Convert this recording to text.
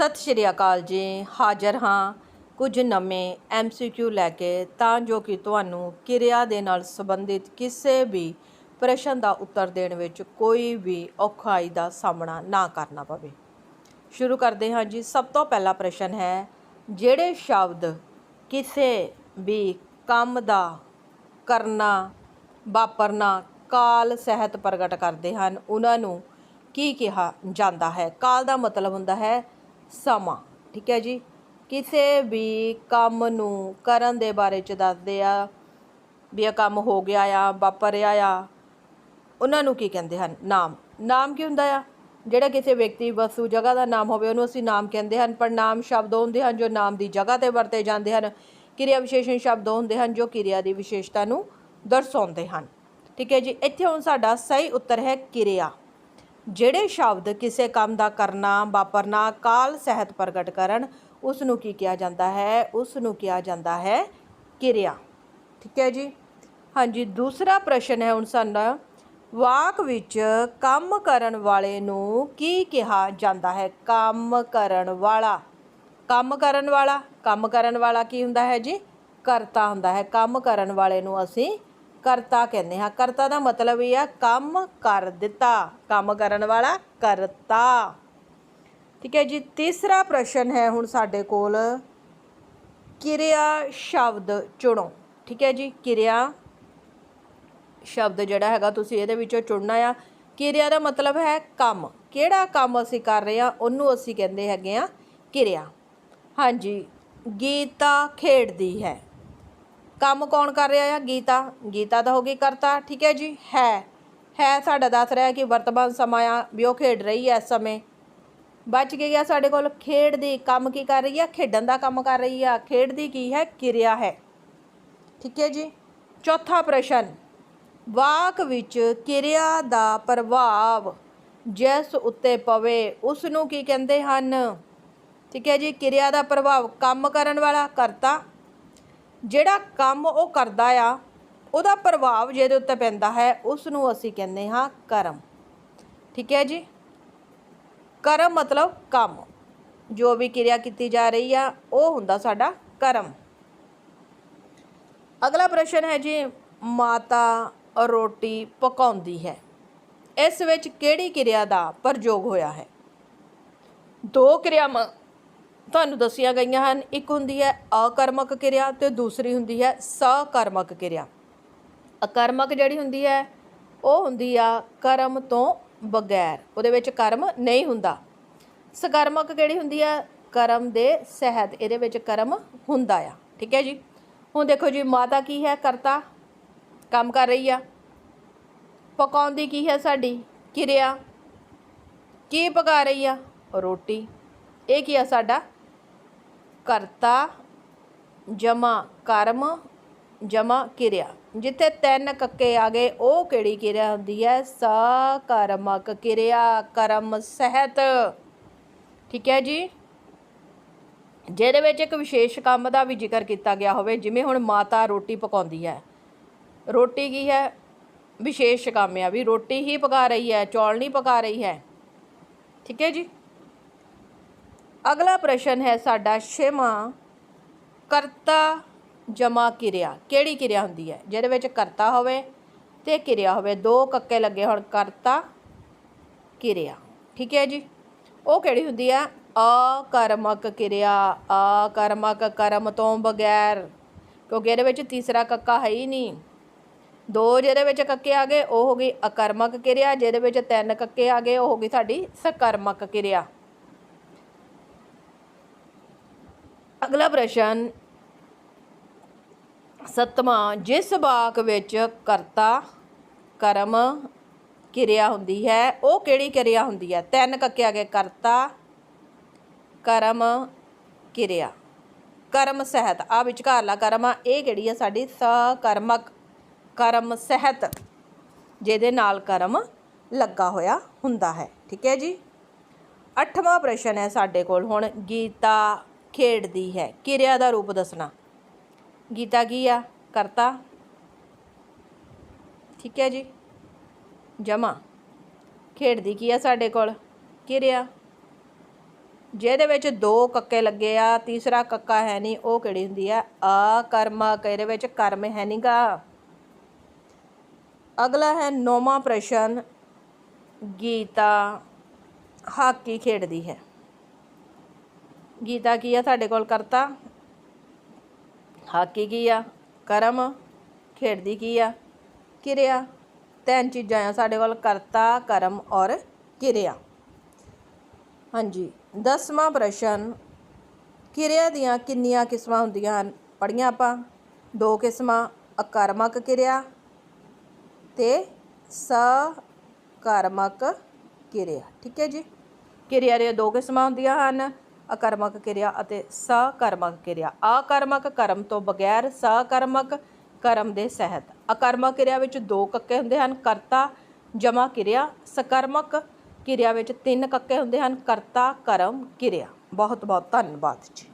ਸਤਿ ਸ਼੍ਰੀ ਅਕਾਲ ਜੀ, ਹਾਜ਼ਰ ਹਾਂ ਕੁਝ ਨਵੇਂ ਐਮਸੀਕਿਊ ਲੈ ਕੇ, ਤਾਂ ਜੋ ਕਿ ਤੁਹਾਨੂੰ ਕਿਰਿਆ ਦੇ ਨਾਲ ਸੰਬੰਧਿਤ ਕਿਸੇ ਵੀ ਪ੍ਰਸ਼ਨ ਦਾ ਉੱਤਰ ਦੇਣ ਵਿੱਚ ਕੋਈ ਵੀ ਔਖਾਈ ਦਾ ਸਾਹਮਣਾ ਨਾ ਕਰਨਾ ਪਵੇ। ਸ਼ੁਰੂ ਕਰਦੇ ਹਾਂ ਜੀ, ਸਭ ਤੋਂ ਪਹਿਲਾ ਪ੍ਰਸ਼ਨ ਹੈ, ਜਿਹੜੇ ਸ਼ਬਦ ਕਿਸੇ ਵੀ ਕੰਮ ਦਾ ਕਰਨਾ, ਵਾਪਰਨਾ, ਕਾਲ ਸਹਿਤ ਪ੍ਰਗਟ ਕਰਦੇ ਹਨ, ਉਹਨਾਂ ਨੂੰ ਕੀ ਕਿਹਾ ਜਾਂਦਾ ਹੈ? ਕਾਲ ਦਾ ਮਤਲਬ ਹੁੰਦਾ ਹੈ ਸਮਾਂ, ਠੀਕ ਹੈ ਜੀ? ਕਿਸੇ ਵੀ ਕੰਮ ਨੂੰ ਕਰਨ ਦੇ ਬਾਰੇ ਚ ਦੱਸਦੇ ਆ, ਵੀ ਇਹ ਕੰਮ ਹੋ ਗਿਆ ਆ, ਵਾਪਰਿਆ ਆ। ਉਹਨਾਂ ਨੂੰ ਕੀ ਕਹਿੰਦੇ ਹਨ? ਨਾਮ। ਨਾਮ ਕੀ ਹੁੰਦਾ ਆ? ਜਿਹੜਾ ਕਿਸੇ ਵਿਅਕਤੀ ਵਸੂ ਜਗ੍ਹਾ ਦਾ ਨਾਮ ਹੋਵੇ, ਉਹਨੂੰ ਅਸੀਂ ਨਾਮ ਕਹਿੰਦੇ ਹਨ, ਪਰ ਨਾਮ ਸ਼ਬਦ ਉਹ ਹੁੰਦੇ ਹਨ ਜੋ ਨਾਮ ਦੀ ਜਗ੍ਹਾ ਤੇ ਵਰਤੇ ਜਾਂਦੇ ਹਨ। ਕਿਰਿਆ ਵਿਸ਼ੇਸ਼ਣ ਸ਼ਬਦ ਉਹ ਹੁੰਦੇ ਹਨ ਜੋ ਕਿਰਿਆ ਦੀ ਵਿਸ਼ੇਸ਼ਤਾ ਨੂੰ ਦਰਸਾਉਂਦੇ ਹਨ। ਠੀਕ ਹੈ ਜੀ? ਇੱਥੇ ਹੁਣ ਸਾਡਾ ਸਹੀ ਉੱਤਰ ਹੈ ਕਿਰਿਆ। ਜਿਹੜੇ ਸ਼ਬਦ ਕਿਸੇ ਕੰਮ ਦਾ ਕਰਨਾ, ਵਾਪਰਨਾ, ਕਾਲ ਸਹਿਤ ਪ੍ਰਗਟ ਕਰਨ ਉਸ ਨੂੰ ਕੀ ਕਿਹਾ ਜਾਂਦਾ ਹੈ? ਉਸ ਨੂੰ ਕਿਹਾ ਜਾਂਦਾ ਹੈ ਕਿਰਿਆ। ਠੀਕ ਹੈ ਜੀ? ਹਾਂਜੀ, ਦੂਸਰਾ ਪ੍ਰਸ਼ਨ ਹੈ ਹੁਣ ਸਾਡਾ ਵਾਕ ਵਿੱਚ ਕੰਮ ਕਰਨ ਵਾਲੇ ਨੂੰ ਕੀ ਕਿਹਾ ਜਾਂਦਾ ਹੈ? ਕੰਮ ਕਰਨ ਵਾਲਾ। ਕੰਮ ਕਰਨ ਵਾਲਾ? ਕੰਮ ਕਰਨ ਵਾਲਾ ਕੀ ਹੁੰਦਾ ਹੈ ਜੀ? ਕਰਤਾ ਹੁੰਦਾ ਹੈ। ਕੰਮ ਕਰਨ ਵਾਲੇ ਨੂੰ ਅਸੀਂ ਕਰਤਾ ਕਹਿੰਦੇ ਹਾਂ। ਕਰਤਾ ਦਾ ਮਤਲਬ ਇਹ ਆ, ਕੰਮ ਕਰ ਦਿੱਤਾ। ਕੰਮ ਕਰਨ ਵਾਲਾ ਕਰਤਾ। ਠੀਕ ਹੈ ਜੀ, ਤੀਸਰਾ ਪ੍ਰਸ਼ਨ ਹੈ ਹੁਣ ਸਾਡੇ ਕੋਲ। ਕਿਰਿਆ ਸ਼ਬਦ ਚੁਣੋ। ਠੀਕ ਹੈ ਜੀ, ਕਿਰਿਆ ਸ਼ਬਦ ਜਿਹੜਾ ਹੈਗਾ, ਤੁਸੀਂ ਇਹਦੇ ਵਿੱਚੋਂ ਚੁਣਨਾ ਆ। ਕਿਰਿਆ ਦਾ ਮਤਲਬ ਹੈ ਕੰਮ। ਕਿਹੜਾ ਕੰਮ ਅਸੀਂ ਕਰ ਰਹੇ ਆ, ਉਹਨੂੰ ਅਸੀਂ ਕਹਿੰਦੇ ਹੈਗੇ ਆ ਕਿਰਿਆ। ਹਾਂਜੀ, ਗੀਤਾ ਖੇਡਦੀ ਹੈ। ਕੰਮ ਕੌਣ ਕਰ ਰਿਹਾ ਆ? ਗੀਤਾ। ਗੀਤਾ ਤਾਂ ਹੋ ਗਈ ਕਰਤਾ, ਠੀਕ ਹੈ ਜੀ? ਹੈ। ਹੈ ਸਾਡਾ ਦੱਸ ਰਿਹਾ ਕਿ ਵਰਤਮਾਨ ਸਮਾਂ ਆ, ਵੀ ਉਹ ਖੇਡ ਰਹੀ ਹੈ ਇਸ ਸਮੇਂ। ਬਚ ਕੇ ਗਿਆ ਸਾਡੇ ਕੋਲ ਖੇਡ ਦੀ। ਕੰਮ ਕੀ ਕਰ ਰਹੀ ਆ? ਖੇਡਣ ਦਾ ਕੰਮ ਕਰ ਰਹੀ ਆ। ਖੇਡ ਦੀ ਕੀ ਹੈ? ਕਿਰਿਆ ਹੈ। ਠੀਕ ਹੈ ਜੀ? ਚੌਥਾ ਪ੍ਰਸ਼ਨ। ਵਾਕ ਵਿੱਚ ਕਿਰਿਆ ਦਾ ਪ੍ਰਭਾਵ ਜਿਸ ਉੱਤੇ ਪਵੇ ਉਸ ਨੂੰ ਕੀ ਕਹਿੰਦੇ ਹਨ? ਠੀਕ ਹੈ ਜੀ? ਕਿਰਿਆ ਦਾ ਪ੍ਰਭਾਵ ਕੰਮ ਕਰਨ ਵਾਲਾ, ਕਰਤਾ। ਜਿਹੜਾ ਕੰਮ ਉਹ ਕਰਦਾ ਆ, ਉਹਦਾ ਪ੍ਰਭਾਵ ਜਿਹਦੇ ਉੱਤੇ ਪੈਂਦਾ ਹੈ ਉਸ ਨੂੰ ਅਸੀਂ ਕਹਿੰਦੇ ਹਾਂ ਕਰਮ। ਠੀਕ ਹੈ ਜੀ? ਕਰਮ ਮਤਲਬ ਕੰਮ। ਜੋ ਵੀ ਕਿਰਿਆ ਕੀਤੀ ਜਾ ਰਹੀ ਆ, ਉਹ ਹੁੰਦਾ ਸਾਡਾ ਕਰਮ। ਅਗਲਾ ਪ੍ਰਸ਼ਨ ਹੈ ਜੀ, ਮਾਤਾ ਰੋਟੀ ਪਕਾਉਂਦੀ ਹੈ। ਇਸ ਵਿੱਚ ਕਿਹੜੀ ਕਿਰਿਆ ਦਾ ਪ੍ਰਯੋਗ ਹੋਇਆ ਹੈ? ਦੋ ਕਿਰਿਆਵਾਂ ਤੁਹਾਨੂੰ ਦੱਸੀਆਂ ਗਈਆਂ ਹਨ। ਇੱਕ ਹੁੰਦੀ ਹੈ ਅਕਰਮਕ ਕਿਰਿਆ ਤੇ ਦੂਸਰੀ ਹੁੰਦੀ ਹੈ ਸਕਰਮਕ ਕਿਰਿਆ। ਅਕਰਮਕ ਜਿਹੜੀ ਹੁੰਦੀ ਹੈ, ਉਹ ਹੁੰਦੀ ਆ ਕਰਮ ਤੋਂ ਬਗੈਰ। ਉਹਦੇ ਵਿੱਚ ਕਰਮ ਨਹੀਂ ਹੁੰਦਾ। ਸਕਰਮਕ ਕਿਹੜੀ ਹੁੰਦੀ ਆ? ਕਰਮ ਦੇ ਸਹਿਤ। ਇਹਦੇ ਵਿੱਚ ਕਰਮ ਹੁੰਦਾ ਆ। ਠੀਕ ਹੈ ਜੀ? ਹੁਣ ਦੇਖੋ ਜੀ, ਮਾਤਾ ਕੀ ਹੈ? ਕਰਤਾ। ਕੰਮ ਕਰ ਰਹੀ ਆ। ਪਕਾਉਂਦੀ ਕੀ ਹੈ ਸਾਡੀ? ਕਿਰਿਆ। ਕੀ ਪਕਾ ਰਹੀ ਆ? ਰੋਟੀ। ਇਹ ਕੀ ਆ ਸਾਡਾ ਕਰਤਾ, ਜਮਾ ਕਰਮ, ਜਮਾ ਕਿਰਿਆ। ਜਿੱਥੇ ਤਿੰਨ ਕੱਕੇ ਆ ਗਏ, ਉਹ ਕਿਹੜੀ ਕਿਰਿਆ ਹੁੰਦੀ ਹੈ? ਸਕਰਮਕ ਕਿਰਿਆ, ਕਰਮ ਸਹਿਤ। ਠੀਕ ਹੈ ਜੀ? ਜਿਹਦੇ ਵਿੱਚ ਇੱਕ ਵਿਸ਼ੇਸ਼ ਕੰਮ ਦਾ ਵੀ ਜ਼ਿਕਰ ਕੀਤਾ ਗਿਆ ਹੋਵੇ, ਜਿਵੇਂ ਹੁਣ ਮਾਤਾ ਰੋਟੀ ਪਕਾਉਂਦੀ ਹੈ। ਰੋਟੀ ਕੀ ਹੈ? ਵਿਸ਼ੇਸ਼ ਕੰਮ ਆ ਵੀ ਰੋਟੀ ਹੀ ਪਕਾ ਰਹੀ ਹੈ, ਚੌਲ ਨਹੀਂ ਪਕਾ ਰਹੀ ਹੈ। ਠੀਕ ਹੈ ਜੀ? ਅਗਲਾ ਪ੍ਰਸ਼ਨ ਹੈ ਸਾਡਾ ਛੇਵਾਂ, ਕਰਤਾ ਜਮਾ ਕਿਰਿਆ। ਕਿਹੜੀ ਕਿਰਿਆ ਹੁੰਦੀ ਹੈ? ਜਿਹਦੇ ਵਿੱਚ ਕਰਤਾ ਹੋਵੇ ਤੇ ਕਿਰਿਆ ਹੋਵੇ। ਦੋ ਕੱਕੇ ਲੱਗੇ ਹੋਣ, ਕਰਤਾ, ਕਿਰਿਆ। ਠੀਕ ਹੈ ਜੀ? ਉਹ ਕਿਹੜੀ ਹੁੰਦੀ ਹੈ? ਅਕਰਮਕ ਕਿਰਿਆ। ਅਕਰਮਕ ਕਰਮ ਤੋਂ ਬਗੈਰ, ਕਿਉਂਕਿ ਇਹਦੇ ਵਿੱਚ ਤੀਸਰਾ ਕੱਕਾ ਹੈ ਹੀ ਨਹੀਂ। ਦੋ ਜਿਹਦੇ ਵਿੱਚ ਕੱਕੇ ਆ ਗਏ, ਉਹ ਹੋ ਗਈ ਅਕਰਮਕ ਕਿਰਿਆ। ਜਿਹਦੇ ਵਿੱਚ ਤਿੰਨ ਕੱਕੇ ਆ ਗਏ, ਉਹ ਹੋ ਗਈ ਸਾਡੀ ਸਕਰਮਕ ਕਿਰਿਆ। ਅਗਲਾ ਪ੍ਰਸ਼ਨ, ਸਤਵਾਂ, ਜਿਸ ਵਾਕ ਵਿੱਚ ਕਰਤਾ ਕਰਮ ਕਿਰਿਆ ਹੁੰਦੀ ਹੈ, ਉਹ ਕਿਹੜੀ ਕਿਰਿਆ ਹੁੰਦੀ ਹੈ? ਤਿੰਨ ਕੱਕਿਆ ਆ ਗਏ, ਕਰਤਾ, ਕਰਮ, ਕਿਰਿਆ। ਕਰਮ ਸਹਿਤ ਆ ਵਿਚਕਾਰਲਾ ਕਰਮ ਆ, ਇਹ ਕਿਹੜੀ ਆ ਸਾਡੀ? ਸਕਰਮਕ ਕਰਮ ਸਹਿਤ, ਜਿਹਦੇ ਨਾਲ ਕਰਮ ਲੱਗਾ ਹੋਇਆ ਹੁੰਦਾ ਹੈ। ਠੀਕ ਹੈ ਜੀ? ਅੱਠਵਾਂ ਪ੍ਰਸ਼ਨ ਹੈ ਸਾਡੇ ਕੋਲ ਹੁਣ, ਗੀਤਾ ਖੇਡਦੀ ਹੈ। ਕਿਰਿਆ ਦਾ ਰੂਪ ਦੱਸਣਾ। ਗੀਤਾ ਕੀ ਆ? ਕਰਤਾ। ਠੀਕ ਹੈ ਜੀ। ਜਮਾ। ਖੇਡਦੀ ਕੀ ਆ ਸਾਡੇ ਕੋਲ? ਕਿਰਿਆ। ਜਿਹਦੇ ਵਿੱਚ ਦੋ ਕੱਕੇ ਲੱਗੇ ਆ, ਤੀਸਰਾ ਕੱਕਾ ਹੈ ਨਹੀਂ, ਉਹ ਕਿਹੜੀ ਹੁੰਦੀ ਆ? ਆਕਰਮਕ ਇਹਦੇ ਵਿੱਚ ਕਰਮ ਹੈ ਨਹੀਂਗਾ ਅਗਲਾ ਹੈ ਨੌਵਾਂ ਪ੍ਰਸ਼ਨ। ਗੀਤਾ ਹਾਕੀ ਖੇਡਦੀ ਹੈ। ਗੀਤਾ ਕੀ ਆ ਤੁਹਾਡੇ ਕੋਲ ਕਰਤਾ? ਹਾਕੀ ਕੀ ਆ? ਕਰਮ? ਖੇਡਦੀ ਕੀ ਆ? ਕਿਰਿਆ? ਤਿੰਨ ਚੀਜ਼ਾਂ ਆ ਸਾਡੇ ਕੋਲ, ਕਰਤਾ, ਕਰਮ ਔਰ ਕਿਰਿਆ। ਹਾਂਜੀ, ਦਸਵਾਂ ਪ੍ਰਸ਼ਨ। ਕਿਰਿਆ ਦੀਆਂ ਕਿੰਨੀਆਂ ਕਿਸਮਾਂ ਹੁੰਦੀਆਂ ਹਨ? ਪੜ੍ਹੀਆਂ ਆਪਾਂ। ਦੋ ਕਿਸਮਾਂ, ਅਕਰਮਕ ਕਿਰਿਆ ਤੇ ਸਕਰਮਕ ਕਿਰਿਆ। ਠੀਕ ਹੈ ਜੀ? ਕਿਰਿਆ ਦੀਆਂ ਦੋ ਕਿਸਮਾਂ ਹੁੰਦੀਆਂ ਹਨ। ਅਕਰਮਕ ਕਿਰਿਆ ਅਤੇ ਸਕਰਮਕ ਕਿਰਿਆ। ਆਕਰਮਕ ਕਰਮ ਤੋਂ ਬਗੈਰ ਸਕਰਮਕ ਕਰਮ ਦੇ ਸਹਿਤ। ਅਕਰਮਕ ਕਿਰਿਆ ਵਿੱਚ ਦੋ ਕੱਕੇ ਹੁੰਦੇ ਹਨ, ਕਰਤਾ, ਜਮਾ ਕਿਰਿਆ। ਸਕਰਮਕ ਕਿਰਿਆ ਵਿੱਚ ਤਿੰਨ ਕੱਕੇ ਹੁੰਦੇ ਹਨ, ਕਰਤਾ, ਕਰਮ ਕਿਰਿਆ। ਬਹੁਤ ਬਹੁਤ ਧੰਨਵਾਦ ਜੀ।